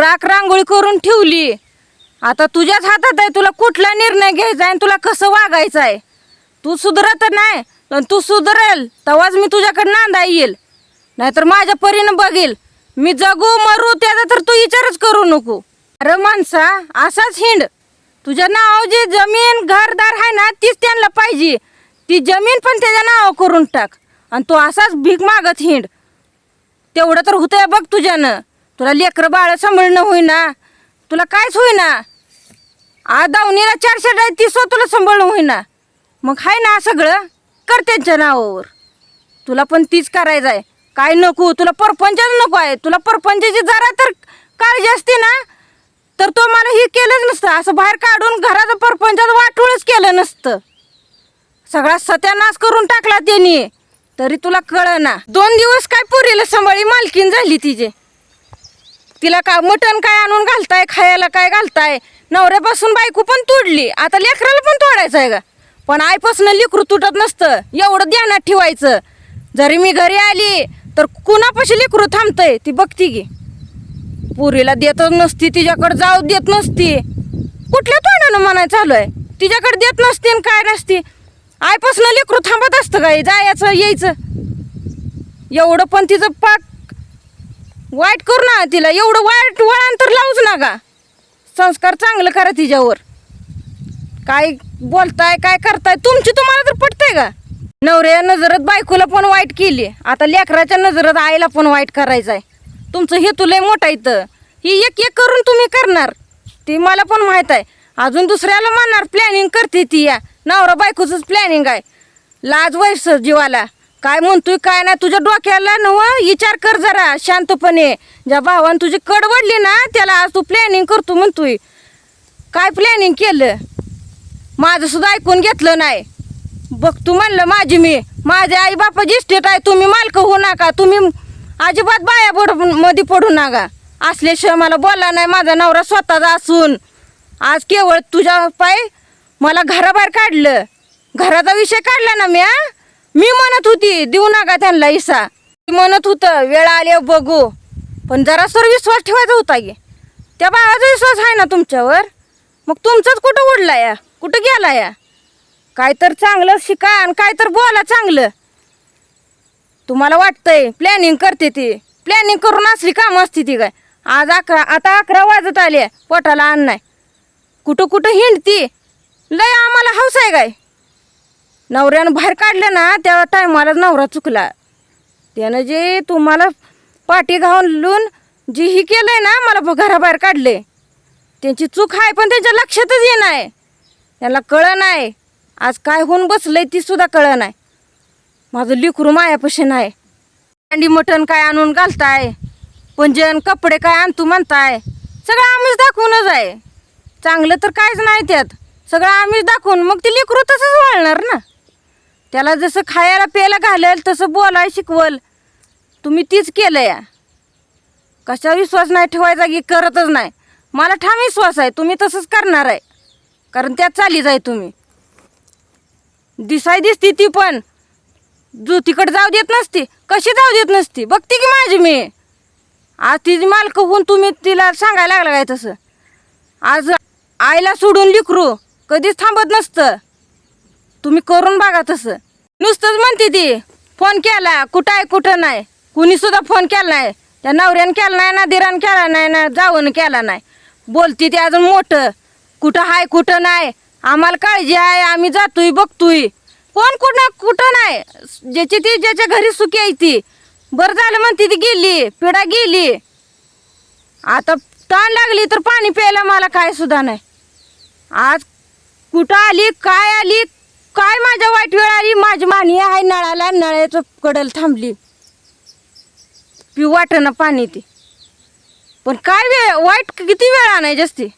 राख रांगोळी करून ठेवली. आता तुझ्याच हातात आहे तुला कुठला निर्णय घ्यायचा आहे आणि तुला कसं वागायचं आहे? तू सुधरत नाही पण तू सुधरेल तेव्हाच मी तुझ्याकडे नांदा येईल. नाहीतर माझ्या परीनं बघील मी जगू मरू त्याचा तर तू विचारच करू नको. अरे माणसा असाच हिंड. तुझ्या नाव जे जमीन घरदार आहे ना तीच त्यांना पाहिजे. ती जमीन पण त्याच्या नाव करून टाक. आणि तू असाच भीक मागत हिंड. तेवढं तर होतंय बघ तुझ्यानं. तुला लेकरं बाळ सांभाळणं होईना. तुला कायच होईना. आ दावणीला चारशे डाय तीस तुला सांभाळणं होईना. मग हाय ना सगळं? कर त्यांच्या नावावर. तुला पण तीच करायचं आहे. काय नको तुला परपंचच नको आहे. तुला परपंचाची जरा तर काळजी असते ना. तर तो मला हे केलंच नसतं. असं बाहेर काढून घराचं परपंचात वाटूळच केलं नसतं. सगळा सत्यानाश करून टाकला त्यांनी. तरी तुला कळना. दोन दिवस काय पुरीला सांभाळी मालकीन झाली तिचे. तिला का मटण काय आणून घालताय खायला काय घालताय? नवऱ्यापासून बायको पण तोडली. आता लेकराला पण तोडायचं आहे का पण आईपासून लेकरू तुटत नसतं. एवढं ध्यानात ठेवायचं. जरी मी घरी आली तर कुणापाशी लेकरू थांबतंय? ती बघती की. पुरीला देतच नसती तिच्याकडे जाऊ देत नसती. कुठल्या तोंडानं म्हणायचं चालू आहे तिच्याकडे देत नसते आणि काय नसती? आईपासून लेकरू थांबत असतं काय जायचं यायचं. एवढं पण तिचं पाक वाईट करू ना तिला. एवढं वाईट वळण तर लावूच नका. संस्कार चांगलं करा तिच्यावर. काय बोलताय काय करताय तुमची तुम्हाला तर पटतंय का? नवऱ्या नजरात बायकोला पण वाईट केली. आता लेकराच्या नजरात आईला पण वाईट करायचं आहे तुमचं हेतू लय मोठा इथं. ही एक एक करून तुम्ही करणार. ती मला पण माहीत आहे. अजून दुसऱ्याला म्हणणार प्लॅनिंग करते ती या. नवरा बायकोचंच प्लॅनिंग आहे. लाज वैस जीवाला. काय म्हणतोय काय नाही तुझ्या डोक्याला नव विचार कर जरा शांतपणे. ज्या भावान तुझी कडवडली ना त्याला आज तू प्लॅनिंग करतो म्हणतोय. काय प्लॅनिंग केलं? माझं सुद्धा ऐकून घेतलं नाही. बघ तू म्हणलं माझी मी. माझे आई बापाची इस्टेट आहे तुम्ही मालक होऊ नका. तुम्ही अजिबात बाया पडमध्ये पडू नका. असल्याशिवाय मला बोलला नाही माझा नवरा स्वतःचा असून. आज केवळ तुझ्या पाय मला घराबाहेर काढलं. घराचा विषय काढला ना मी हा? मी म्हणत होती देऊ नका त्यांना इसा. मी म्हणत होतं वेळ आले बघू. पण जरा सर विश्वास ठेवायचा होता की. त्या बाळाचा विश्वास आहे ना तुमच्यावर? मग तुमचंच कुठं उडला या? कुठं गेला या? काय तर चांगलं शिका आणि काय तर बोला चांगलं. तुम्हाला वाटतंय प्लॅनिंग करते ती. प्लॅनिंग करून असली कामं असते ती काय? आज अकरा आता अकरा वाजत आले पोटाला आण नाही कुठं कुठं हिंडती. लय आम्हाला हौस आहे काय? नवऱ्यानं बाहेर काढलं ना त्या टायमाला नवरा चुकला. त्यानं जे तुम्हाला पाठी घालून जे ही केलंय ना मला घराबाहेर काढले त्यांची चूक आहे पण त्यांच्या लक्षातच येणं आहे. त्यांना कळ नाही. आज काय होऊन बसलंय ती सुद्धा कळण नाही. माझं लिकरू मायापाशी नाही. अंडी मटण काय आणून घालताय? पंजन कपडे काय आणतो म्हणताय? सगळं आम्हीच दाखवूनच आहे. चांगलं तर काहीच नाही त्यात. सगळं आम्हीच दाखवून मग ते लेकरू तसंच वळणार ना? त्याला जसं खायला प्यायला घालेल तसं बोलाय शिकवल. तुम्ही तीच केलं या कशा विश्वास नाही ठेवायचा की करतच नाही. मला ठाम विश्वास आहे तुम्ही तसंच करणार आहे. कारण त्यात चालीच आहे तुम्ही. दिसाय दिसती ती पण. ज्योतीकडे जाऊ देत नसती. कशी जाऊ देत नसती? बघते की माझी मी. आज तिची मालक होऊन तुम्ही तिला सांगायला लागला काय तसं? आज आईला सोडून लिकरू कधीच थांबत नसतं. तुम्ही करून बघा तसं. नुसतंच म्हणते ती फोन केला कुठं आहे कुठं नाही. कुणी सुद्धा फोन केला नाही. त्या नवऱ्यानं केला नाही ना दिरानं केला नाही ना जाऊन केला नाही. बोलती ती अजून मोठं. कुठं आहे कुठं नाही. आम्हाला काळजी आहे आम्ही जातोय बघतोय. कोण कुठं कुठं नाही. ज्याची ती ज्याच्या घरी सुखी आहे ती. बरं झालं म्हणते ती गेली पिढा गेली. आता ताण लागली तर पाणी प्यायला मला काय सुद्धा नाही. आज कुठं आली काय आली काय माझ्या वाईट वेळ आली माझी मानी आहे नळाला नळ्याचं कडल थांबली. पिऊ वाटणं पाणी ती. पण काय वेळ वाईट किती वेळ आणायची असते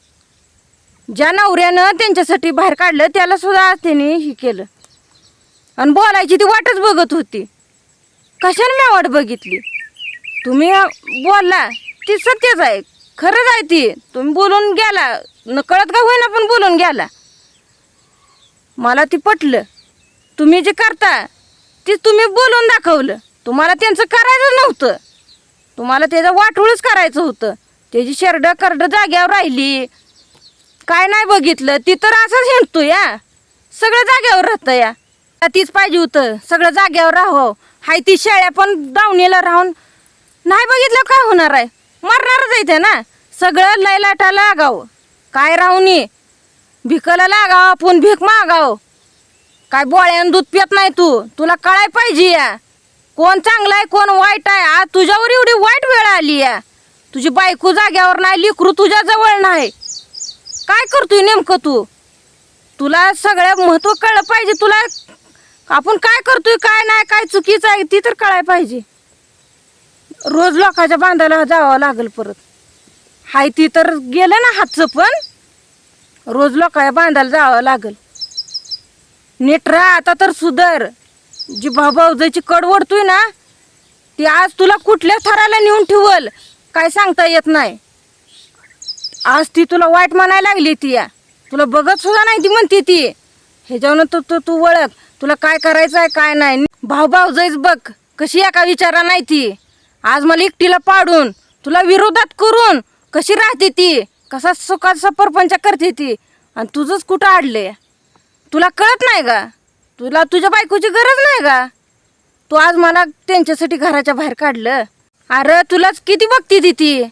ज्या नवऱ्यानं त्यांच्यासाठी बाहेर काढलं त्याला सुद्धा त्याने हे केलं. आणि बोलायची ती वाटच बघत होती. कशाने मी वाट बघितली? तुम्ही बोलला ती सत्यच आहे. खरंच आहे ती. तुम्ही बोलून गेला. न कळत का होईना पण बोलून गेला? मला ती पटलं. तुम्ही जे करता ते तुम्ही बोलून दाखवलं. तुम्हाला त्यांचं करायचं नव्हतं. तुम्हाला त्याचं वाटूळच करायचं होतं. त्याची शेरड करड जाग्यावर राहिली. काय नाही बघितलं ती तर असंच हिंडतो या. सगळं जाग्यावर राहतं या. तीच पाहिजे होतं सगळं जाग्यावर राहावं. हाय ती शेळ्या पण दावणीला राहून नाही बघितलं काय होणार आहे. मरणारच आहे ना. सगळं लयलाटा लागावं. काय राहून ये? भिकाला लागाव आपण भीक मागाव. काय बोळ्यानं दूध पित नाही तू. तुला कळाय पाहिजे या. कोण चांगला आहे कोण वाईट आहे आज तुझ्यावर एवढी वाईट वेळ आली या. तुझी बायको जाग्यावर नाही लिकरू तुझ्या जवळ नाही. काय करतोय नेमकं तू? तुला सगळं महत्त्व कळलं पाहिजे तुला आपण काय करतोय काय नाही काय चुकीचं आहे ती तर कळाय पाहिजे. रोज लोकांच्या बांधायला जावं लागेल परत. हाय ती तर गेलं ना हातचं पण. रोज लोकांना बांधायला जावं लागेल. नीट राहा आता तर सुधर. जी भाऊजाची कड ओढतोय ना ती आज तुला कुठल्या थराला नेऊन ठेवल? काय सांगता येत नाही. आज ती तुला वाईट म्हणायला लागली ती. या तुला बघत सुद्धा नाही ती म्हणते ती. ह्याच्यावर तू तू तू ओळख. तुला काय करायचं आहे काय नाही. भाऊ भाऊजाईच बघ कशी एका विचारा नाही ती. आज मला एकटीला पाडून तुला विरोधात करून कशी राहते ती? कसा सुखाचा परपंच करते ती? आणि तुझंच कुठं आडले तुला कळत नाही का? तुला तुझ्या बायकोची गरज नाही का? तू आज मला त्यांच्यासाठी घराच्या बाहेर काढलं. अरे तुलाच किती बघती ती ती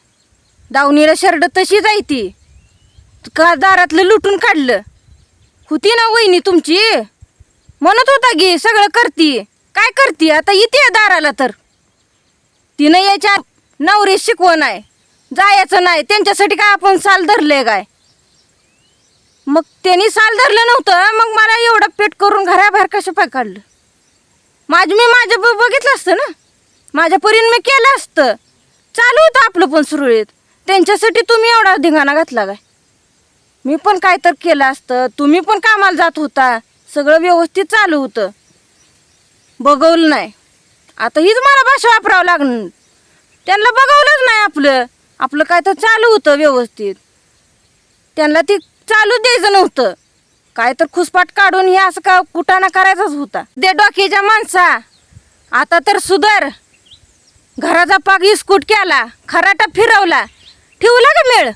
दावणीला शर्ट तशी जायती. का दारातलं लुटून काढलं? होती ना वहिनी तुमची? म्हणत होता गे सगळं करती. काय करती? आता येते दाराला तर. तिनं याच्या नवरे शिकवण आहे. जायचं नाही. त्यांच्यासाठी काय आपण साल धरले काय? मग त्यांनी साल धरलं नव्हतं. मग मला एवढं पेट करून घराबाहेर कसं पाय काढलं? माझं मी माझ्या ब- बघितलं असतं ना? माझ्या परीने मी केलं असतं. चालू होतं आपलं पण सुरळीत. त्यांच्यासाठी तुम्ही एवढा धिंगाणा घातला काय? मी पण काय तर केलं असतं. तुम्ही पण कामाला जात होता. सगळं व्यवस्थित चालू होतं. बघवलं नाही. आता हीच मला भाषा वापरावं लागणार त्यांना बघवलंच नाही आपलं. आपलं काय तर चालू होतं व्यवस्थित. त्यांना ती चालू द्यायचं नव्हतं. काय तर खुसपाट काढून हे असं का कुटाणा करायचाच होता. दे डोक्याच्या माणसा. आता तर सुधर. घराचा पाग इस्कूट केला खराटा फिरवला. ठेवला का मेळ?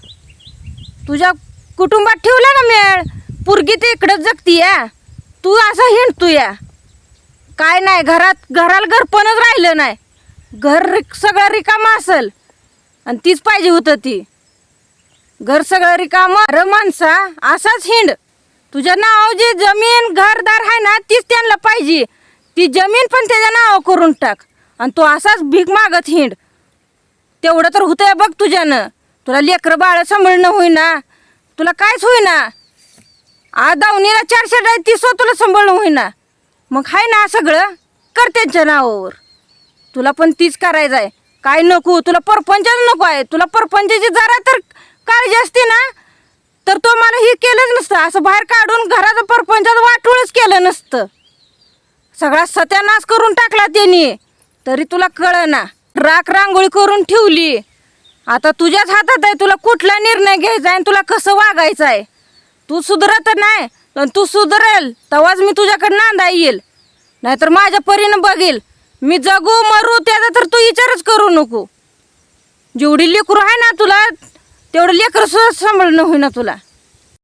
तुझ्या कुटुंबात ठेवला ना मेळ? पुरगी ते इकडं जगती या. तू असं हिंडतू या. काय नाही घरात घराला घरपणच राहिलं नाही. घर रिक- सगळं रिकामं असेल. आणि तीच पाहिजे होतं ती. घर सगळं रिकाम अरे माणसा असाच हिंड. तुझ्या नाव जे जमीन घरदार आहे ना तीच त्यांना पाहिजे. ती जमीन पण त्याच्या नाव करून टाक. आणि तो असाच भीक मागत हिंड. तेवढं तर होतंय बघ तुझ्यानं. तुला लेकरं बाळ सांभाळणं होईना. तुला कायच होईना. आ दावणीला चारशे डाय तीस तुला सांभाळणं होईना. मग हाय ना सगळं? कर त्यांच्या नावावर. तुला पण तीच करायचं आहे काय नको तुला परपंचच नको आहे. तुला परपंचाची जरा तर काळजी असते ना. तर तो मला हे केलंच नसतं. असं बाहेर काढून घराचं परपंचात वाटोळच केलं नसतं. सगळा सत्यानाश करून टाकला त्यांनी. तरी तुला कळ ना राख रांगोळी करून ठेवली. आता तुझ्याच हातात आहे. तुला कुठला निर्णय घ्यायचा आहे आणि तुला कसं वागायचं आहे? तू सुधरत नाही. पण तू सुधरेल. तेव्हाच मी तुझ्याकडे नांदा येईल. नाहीतर माझ्या परीनं बघेल. मी जगू मरू त्याचा तर तू विचारच करू नको. जेवढी लेकरू आहे ना तुला तेवढं लेकरं सुद्धा सांभाळणं होईना तुला.